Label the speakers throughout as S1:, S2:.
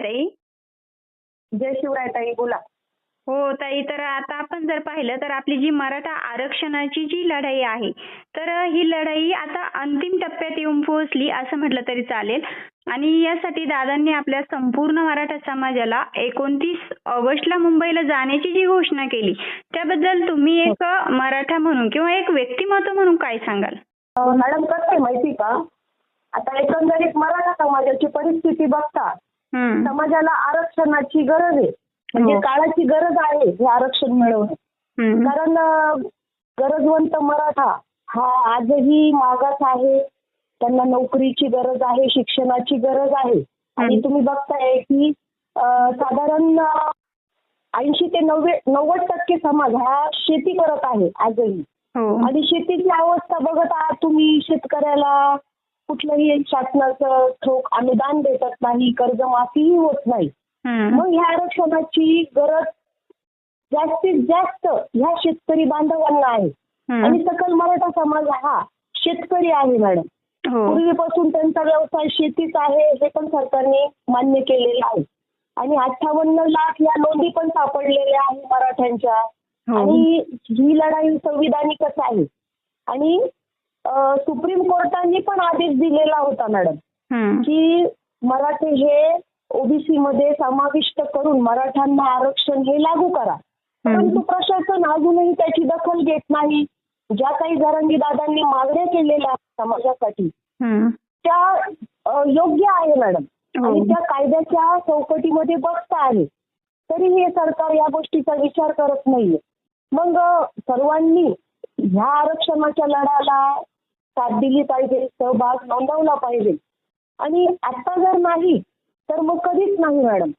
S1: ताई
S2: जय शिवराय ताई बोला.
S1: हो ताई तर आता आपण जर पाहिलं तर आपली जी मराठा आरक्षणाची जी लढाई आहे तर ही लढाई आता अंतिम टप्प्यात येऊन पोहोचली असं म्हटलं तरी चालेल. आणि यासाठी दादांनी आपल्या संपूर्ण मराठा समाजाला एकोणतीस ऑगस्टला मुंबईला जाण्याची जी घोषणा केली त्याबद्दल तुम्ही एक मराठा म्हणून किंवा एक व्यक्तिमत्व म्हणून काय सांगाल?
S2: मॅडम कसं आहे माहिती का? आता एकंदरीत मराठा समाजाची परिस्थिती बघता. समाजाला आरक्षणाची गरज आहे. म्हणजे
S1: हो.
S2: काळाची गरज आहे हे आरक्षण मिळवणं. कारण गरजवंत मराठा हा आजही मागास आहे. त्यांना नोकरीची गरज आहे शिक्षणाची गरज आहे. आणि. तुम्ही बघताय की साधारण ऐंशी ते नव्वे नव्वद टक्के समाज हा शेती करत आहे आजही.
S1: हो.
S2: आणि शेतीची अवस्था बघत आहात तुम्ही शेतकऱ्याला कुठलंही शासनाचं ठोक अनुदान भेटत नाही कर्जमाफीही होत नाही. मग ह्या आरक्षणाची गरज जास्तीत जास्त ह्या शेतकरी बांधवांना आहे. आणि सकल मराठा समाज हा शेतकरी आहे मॅडम.
S1: हो.
S2: पूर्वीपासून त्यांचा व्यवसाय शेतीच आहे हे पण सरकारने मान्य केलेलं आहे. आणि अठ्ठावन्न लाख या नोंदी पण सापडलेल्या आहे मराठ्यांच्या.
S1: हो.
S2: आणि ही लढाई संविधानिकच आहे. आणि सुप्रीम कोर्टाने पण आदेश दिलेला होता मॅडम. की मराठे हे ओबीसी मध्ये समाविष्ट करून मराठ्यांना आरक्षण हे लागू करा. परंतु प्रशासन अजूनही त्याची दखल घेत नाही. ज्या काही जरांगी दादांनी मागण्या केलेल्या समाजासाठी. त्या योग्य आहे मॅडम.
S1: हो.
S2: आणि त्या कायद्याच्या चौकटीमध्ये बसता आहे तरी हे सरकार या गोष्टीचा विचार करत नाहीये. मग सर्वांनी ह्या आरक्षणाच्या लढ्याला साथ दिली पाहिजे सहभाग नोंदवला पाहिजे. आणि आता जर नाही तर मग कधीच नाही मॅडम.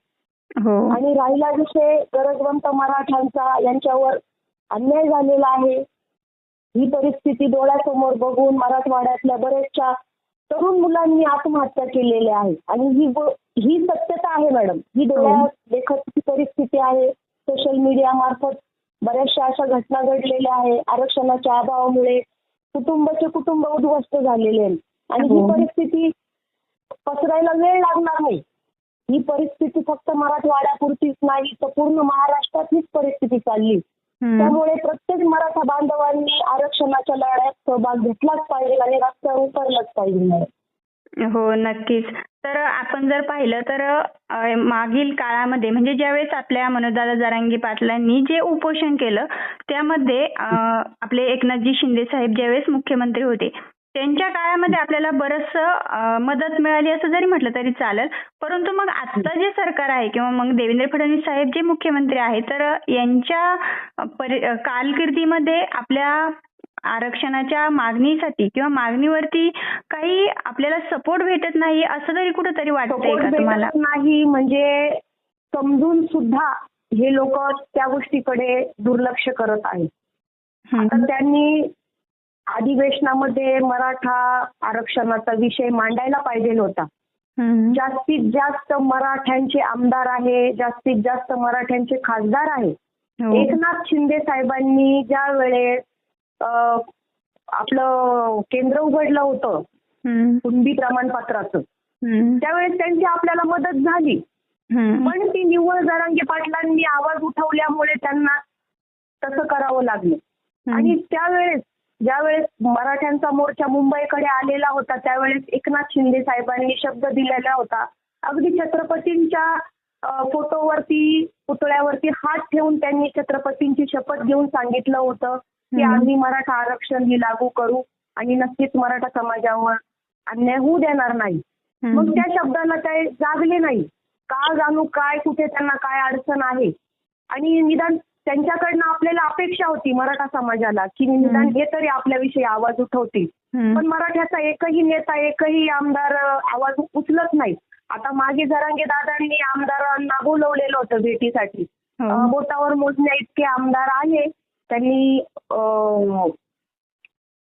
S1: हो.
S2: आणि राहिला विषय गरजवंत मराठ्यांचा यांच्यावर अन्याय झालेला आहे. ही परिस्थिती डोळ्यासमोर बघून मराठवाड्यातल्या बऱ्याचशा तरुण मुलांनी आत्महत्या केलेल्या आहे आणि ही ही सत्यता आहे मॅडम. ही डोळ्यात देखत परिस्थिती आहे. सोशल मीडिया मार्फत बऱ्याचशा अशा घटना घडलेल्या आहे. आरक्षणाच्या अभावामुळे कुटुंबाचे कुटुंब उद्ध्वस्त झालेले आहेत आणि ही
S1: हो.
S2: परिस्थिती पसरायला वेळ लागणार नाही ही परिस्थिती फक्त मराठवाड्यापुरतीच नाही तर पूर्ण महाराष्ट्रात हीच परिस्थिती चालली. त्यामुळे प्रत्येक मराठा बांधवांनी आरक्षणाच्या लढ्यात सहभाग घेतलाच पाहिजे आणि रस्त्यावर उतरलंच पाहिजे.
S1: हो नक्कीच तर आपण जर पाहिलं तर मागील काळामध्ये म्हणजे ज्यावेळेस आपल्या मनोजदादा जरांगे पाटलांनी जे उपोषण केलं त्यामध्ये आपले एकनाथजी शिंदे साहेब ज्यावेळेस मुख्यमंत्री होते त्यांच्या काळामध्ये आपल्याला बरचसं मदत मिळाली असं जरी म्हटलं तरी चालेल परंतु मग आता जे सरकार आहे किंवा मग देवेंद्र फडणवीस साहेब जे मुख्यमंत्री आहेत तर यांच्या कारकिर्दीमध्ये आपल्या आरक्षणाच्या मागणीसाठी किंवा मागणीवरती काही आपल्याला सपोर्ट भेटत नाही असं तरी कुठंतरी वाटतंय का तुम्हाला
S2: नाही म्हणजे समजून सुद्धा हे लोक त्या गोष्टीकडे दुर्लक्ष करत आहेत. तर त्यांनी अधिवेशनामध्ये मराठा आरक्षणाचा विषय मांडायला पाहिजे होता. जास्तीत जास्त मराठ्यांचे आमदार आहे जास्तीत जास्त मराठ्यांचे खासदार आहे
S1: हो.
S2: एकनाथ शिंदे साहेबांनी ज्या वेळेस आपलं केंद्र उघडलं होतं. कुणबी प्रमाणपत्राचं. त्यावेळेस त्यांची आपल्याला मदत झाली. पण ती निव्वळ जरांगे पाटलांनी आवाज उठवल्यामुळे त्यांना तसं करावं लागलं. आणि त्यावेळेस ज्यावेळेस मराठ्यांचा मोर्चा मुंबईकडे आलेला होता त्यावेळेस एकनाथ शिंदे साहेबांनी शब्द दिलेला होता. अगदी छत्रपतींच्या फोटोवरती पुतळ्यावरती हात ठेवून त्यांनी छत्रपतींची शपथ घेऊन सांगितलं होतं. की. आम्ही मराठा आरक्षण ही लागू करू आणि नक्कीच मराठा समाजावर अन्याय होऊ देणार नाही. मग त्या शब्दाला ते जागले नाही का जाणू काय कुठे त्यांना काय अडचण आहे आणि निदान त्यांच्याकडनं आपल्याला अपेक्षा होती मराठा समाजाला की निदान हे तरी आपल्याविषयी आवाज उठवतील. पण मराठ्याचा एकही नेता एकही आमदार आवाज उचलत नाही आता मागे जरांगे दादांनी आमदारांना बोलवलेलं होतं भेटीसाठी
S1: हो.
S2: बोटावर मोजण्या इतके आमदार आहे त्यांनी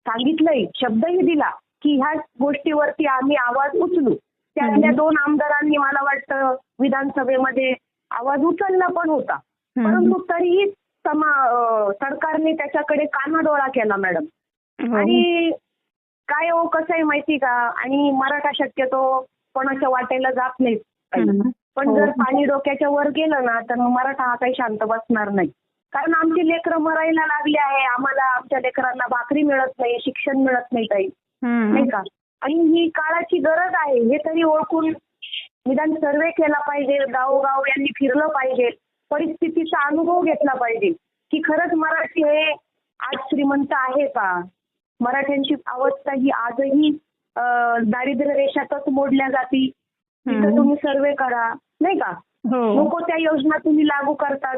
S2: सांगितलंय शब्दही दिला की ह्या गोष्टीवरती आम्ही आवाज उचलू त्यातल्या. दोन आमदारांनी मला वाटतं विधानसभेमध्ये आवाज उचलला पण होता. परंतु तरीही समा सरकारने त्याच्याकडे कानाडोळा केला मॅडम
S1: हो.
S2: आणि काय हो कसं आहे माहिती का आणि मराठा शक्यतो कोणाच्या वाटेला जात नाही. पण
S1: हो.
S2: जर पाणी डोक्याच्या वर गेलं ना तर मराठा हा काही शांत बसणार नाही कारण आमची लेकरं मरायला लागली आहे. आम्हाला आमच्या लेकरांना भाकरी मिळत नाही शिक्षण मिळत नाही काही. नाही का? आणि ही काळाची गरज आहे. हे तरी ओळखून निदान सर्वे केला पाहिजे. गावोगाव यांनी फिरलं पाहिजे. परिस्थितीचा अनुभव घेतला पाहिजे. की खरंच मराठी हे आज श्रीमंत आहे का? मराठ्यांची अवस्था ही आजही दारिद्र्य रेषातच मोडल्या जाती. तिथं. तुम्ही सर्वे करा. नाही का?
S1: हो.
S2: नको त्या योजना तुम्ही लागू करतात.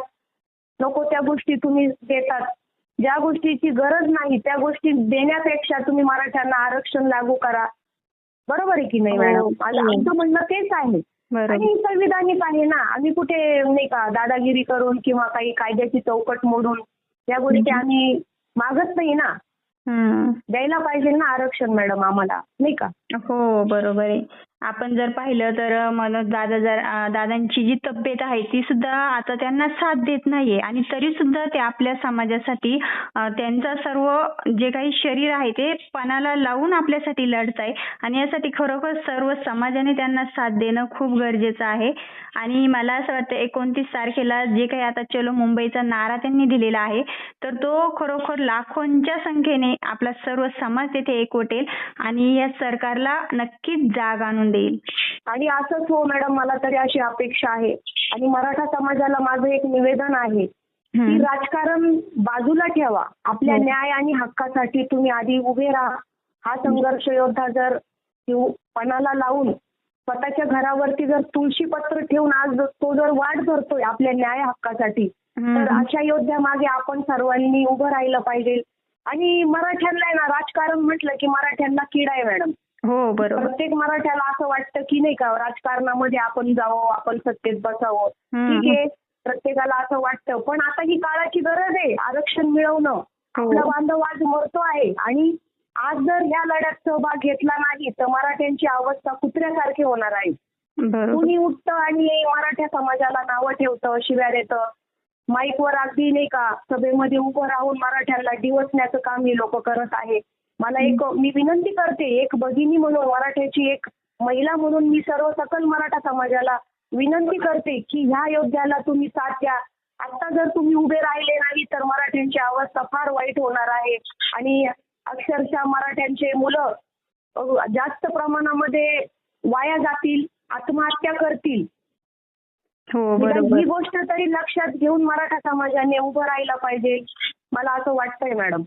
S2: नको त्या गोष्टी तुम्ही देतात. ज्या गोष्टीची गरज नाही त्या गोष्टी देण्यापेक्षा तुम्ही मराठ्यांना आरक्षण लागू करा. बरोबर आहे की नाही
S1: हो,
S2: मॅडम?
S1: हो.
S2: आमचं म्हणणं तेच आहे. आणि संविधानिक आहे ना आम्ही कुठे नाही का दादागिरी करून किंवा काही कायद्याची चौकट मोडून या गोष्टी आम्ही मागत नाही ना. द्यायला पाहिजे ना आरक्षण मॅडम आम्हाला नाही का?
S1: हो बरोबर आहे. आपण जर पाहिलं तर मनोज दादा जर दादांची जी तब्येत आहे ती सुद्धा आता त्यांना साथ देत नाहीये. आणि तरी सुद्धा ते आपल्या समाजासाठी त्यांचा सर्व जे काही शरीर आहे ते पणाला लावून आपल्यासाठी लढत आहे आणि यासाठी खरोखर सर्व समाजाने त्यांना साथ देणं खूप गरजेचं आहे. आणि मला असं वाटतं एकोणतीस तारखेला जे काही आता चलो मुंबईचा नारा त्यांनी दिलेला आहे तर तो खरोखर लाखोंच्या संख्येने आपला सर्व समाज तिथे एकवटेल आणि या सरकारला नक्कीच जाग आणून देईल
S2: आणि असंच हो मॅडम मला तरी अशी अपेक्षा आहे आणि मराठा समाजाला माझं एक निवेदन आहे की. राजकारण बाजूला ठेवा आपल्या
S1: हो.
S2: न्याय आणि हक्कासाठी तुम्ही आधी उभे राहा हा संघर्ष योद्धा जर पणाला लावून स्वतःच्या घरावरती जर तुळशी पत्र ठेवून आज तो जर वाट धरतोय आपल्या न्याय हक्कासाठी तर. अशा योद्ध्या मागे आपण सर्वांनी उभं राहिलं पाहिजे आणि मराठ्यांना आहे ना राजकारण म्हटलं की मराठ्यांना किडा आहे मॅडम प्रत्येक मराठ्याला असं वाटतं की नाही का राजकारणामध्ये आपण जावं आपण सत्तेत बसावं. ठीक आहे प्रत्येकाला असं वाटतं. पण आता ही काळाची गरज आहे आरक्षण मिळवणं.
S1: हो.
S2: आपला बांधव आज मरतो आहे. आणि आज जर ह्या लढ्यात सहभाग घेतला नाही तर मराठ्यांची अवस्था कुत्र्यासारखी होणार आहे. कुणी उठतं आणि मराठा समाजाला नावं ठेवतं शिव्या देतं? माईकवर अगदी नाही का सभेमध्ये उभं राहून मराठ्यांना डिवचण्याचं काम ही लोक करत आहे मला एक मी विनंती करते एक भगिनी म्हणून मराठ्याची एक महिला म्हणून मी सर्व सकल मराठा समाजाला विनंती करते की ह्या योद्ध्याला तुम्ही साथ द्या. आता जर तुम्ही उभे राहिले नाही तर मराठ्यांची अवस्था फार वाईट होणार आहे. आणि अक्षरशः मराठ्यांचे मुलं जास्त प्रमाणामध्ये वाया जातील आत्महत्या करतील.
S1: हो बरोबर
S2: ही गोष्ट तरी लक्षात घेऊन मराठा समाजाने उभं राहायला पाहिजे. मला असं वाटतंय मॅडम.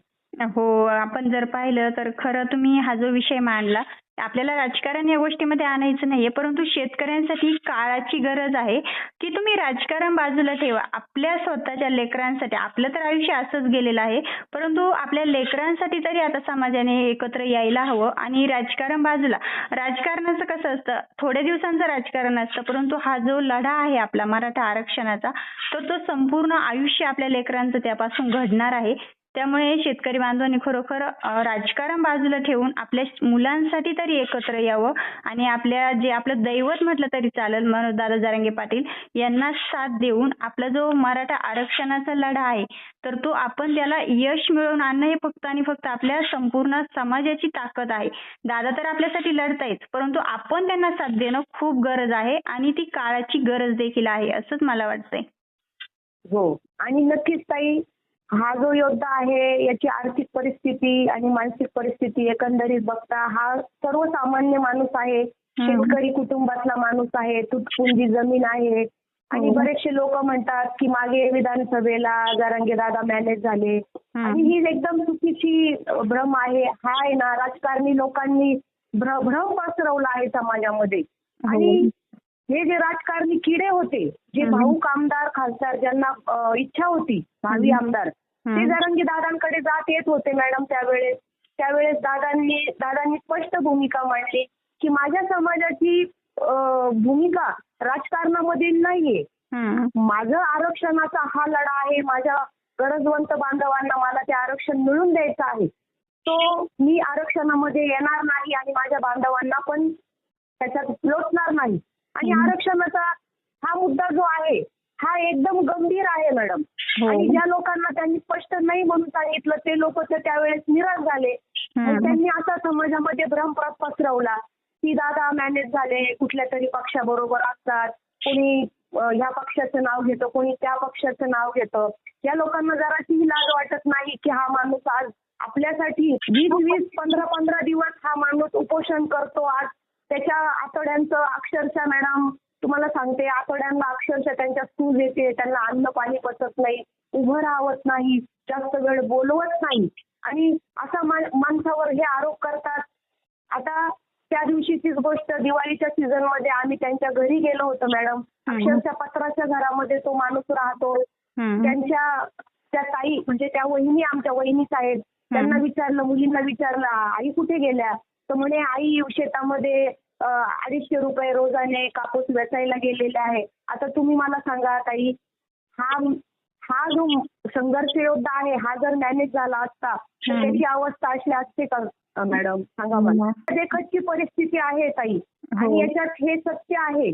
S1: हो आपण जर पाहिलं तर खरं तुम्ही हा जो विषय मांडला आपल्याला राजकारण या गोष्टीमध्ये आणायचं नाहीये परंतु शेतकऱ्यांसाठी काळाची गरज आहे की तुम्ही राजकारण बाजूला ठेवा. आपल्या स्वतःच्या लेकरांसाठी आपलं तर आयुष्य असंच गेलेलं आहे परंतु आपल्या लेकरांसाठी तरी आता समाजाने एकत्र यायला हवं आणि राजकारण बाजूला. राजकारणाचं कसं असतं? थोड्या दिवसांचं राजकारण असतं परंतु हा जो लढा आहे आपला मराठा आरक्षणाचा तर तो संपूर्ण आयुष्य आपल्या लेकरांचं त्यापासून घडणार आहे. त्यामुळे शेतकरी बांधवांनी खरोखर राजकारण बाजूला ठेवून आपल्या मुलांसाठी तरी एकत्र यावं आणि आपल्या जे आपलं दैवत म्हटलं तरी चालेल मनोज दादा जारंगे पाटील यांना साथ देऊन आपला जो मराठा आरक्षणाचा लढा आहे तर तो आपण त्याला यश मिळवून आणणं हे फक्त आणि फक्त आपल्या संपूर्ण समाजाची ताकद आहे. दादा तर आपल्यासाठी लढतायच परंतु आपण त्यांना साथ देणं खूप गरज आहे आणि ती काळाची गरज देखील आहे असंच मला वाटतंय.
S2: हो. आणि नक्कीच ताई हा जो योद्धा आहे याची आर्थिक परिस्थिती आणि मानसिक परिस्थिती एकंदरीत बघता हा सर्वसामान्य माणूस आहे. शेतकरी कुटुंबातला माणूस आहे. तुटपुंजी जमीन आहे. आणि
S1: हो.
S2: बरेचसे लोक म्हणतात की मागे विधानसभेला जरांगे दादा मॅनेज झाले. आणि ही एकदम चुकीची भ्रम आहे. हा आहे ना राजकारणी लोकांनी भ्र- भ्रम पसरवला आहे समाजामध्ये. आणि हे जे राजकारणी किडे होते जे
S1: हम्म.
S2: भाऊक आमदार खासदार ज्यांना इच्छा होती भावी. आमदार ते. जरांगी दादांकडे जात येत होते मॅडम त्यावेळेस त्यावेळेस दादांनी दादांनी स्पष्ट भूमिका मांडली की माझ्या समाजाची भूमिका राजकारणामध्ये नाहीये. माझं आरक्षणाचा हा लढा आहे माझ्या गरजवंत बांधवांना मला ते आरक्षण मिळून द्यायचं आहे तो मी आरक्षणामध्ये येणार नाही आणि माझ्या बांधवांना पण त्याच्यात लोटणार नाही आणि
S1: हम्म.
S2: आरक्षणाचा हा मुद्दा जो आहे हा एकदम गंभीर आहे मॅडम
S1: हो.
S2: आणि ज्या लोकांना त्यांनी स्पष्ट नाही म्हणून सांगितलं. ते लोक तर त्यावेळेस निराश झाले. त्यांनी असा समाजामध्ये भ्रम पसरवला की दादा मॅनेज झाले. कुठल्या तरी पक्षाबरोबर असतात. कोणी ह्या पक्षाचं नाव घेतं कोणी त्या पक्षाचं नाव घेतं. या लोकांना जराशीही लाज वाटत नाही की हा माणूस आज आपल्यासाठी वीस वीस पंधरा पंधरा दिवस हा माणूस उपोषण करतो आज. त्याच्या आतड्यांचं अक्षरशः मॅडम तुम्हाला सांगते आतड्यांना अक्षरशः त्यांच्या सूज येते त्यांना अन्न पाणी पचत नाही उभं राहत नाही जास्त वेळ बोलवत नाही. आणि असा माणसावर हे आरोप करतात. आता त्या दिवशीचीच गोष्ट दिवाळीच्या सीझनमध्ये आम्ही त्यांच्या घरी गेलो होतो मॅडम अक्षरशः पत्राच्या घरामध्ये तो माणूस राहतो. त्यांच्या त्या ताई म्हणजे त्या वहिनी आमच्या वहिनीच आहेत त्यांना विचारलं मुलींना विचारलं आई कुठे गेल्या? तर म्हणे आई शेतामध्ये अडीचशे रुपये रोजाने कापूस वेचायला गेलेले आहे. आता तुम्ही मला सांगा ताई हा हा जो संघर्ष योद्धा आहे हा जर मॅनेज झाला असता तर. त्याची अवस्था अशी असते का? मॅडम सांगा मला. देखतची परिस्थिती आहे ताई.
S1: हो.
S2: आणि याच्यात हे सत्य आहे.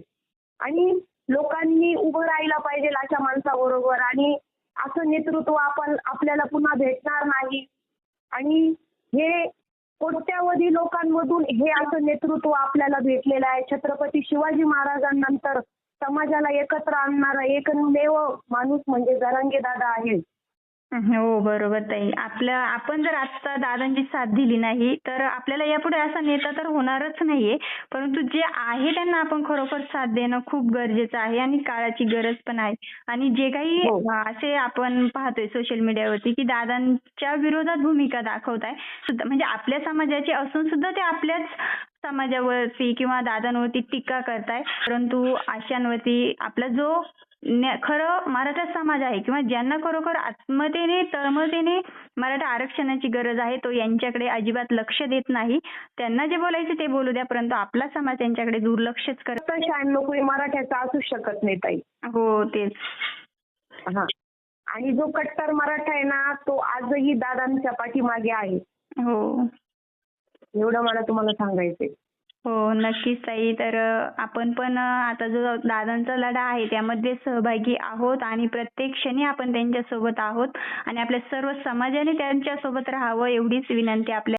S2: आणि लोकांनी उभं राहायला पाहिजे अशा माणसाबरोबर. आणि असं नेतृत्व आपण आपल्याला पुन्हा भेटणार नाही. आणि हे कोट्यावधी लोकांमधून हे असं नेतृत्व आपल्याला भेटलेलं आहे. छत्रपती शिवाजी महाराजांनंतर समाजाला एकत्र आणणारा एकमेव माणूस म्हणजे जरांगे दादा आहे.
S1: हो बरोबर ताई. आपलं आपण जर आता दादांची साथ दिली नाही तर आपल्याला यापुढे असा नेता तर होणारच नाहीये. परंतु जे आहे त्यांना आपण खरोखर साथ देणं खूप गरजेचं आहे आणि काळाची गरज पण आहे. आणि जे काही
S2: हो.
S1: असे आपण पाहतोय सोशल मीडियावरती की दादांच्या विरोधात भूमिका दाखवताय सुद्धा म्हणजे आपल्या समाजाचे असून सुद्धा ते आपल्याच समाजावरती किंवा दादांवरती टीका करताय. परंतु अशांवरती आपला जो खरं मराठा समाज आहे किंवा ज्यांना खरोखर आत्मतेने तळमळतेने मराठा आरक्षणाची गरज आहे तो यांच्याकडे अजिबात लक्ष देत नाही. त्यांना जे बोलायचं ते बोलू द्या परंतु आपला समाज त्यांच्याकडे दुर्लक्षच करत
S2: शहाण्णव कोळी मराठ्याचा असू शकत नाही ताई.
S1: हो तेच.
S2: हा. आणि जो कट्टर मराठा आहे ना तो आजही दादांच्या पाठीमागे आहे.
S1: हो.
S2: एवढं मला तुम्हाला सांगायचंय.
S1: हो नक्कीच ताई. तर आपण पण आता जो दादांचा लढा आहे त्यामध्ये सहभागी आहोत आणि प्रत्येक क्षणी आपण त्यांच्यासोबत आहोत आणि आपल्या सर्व समाजाने त्यांच्यासोबत राहावं एवढीच विनंती आपल्या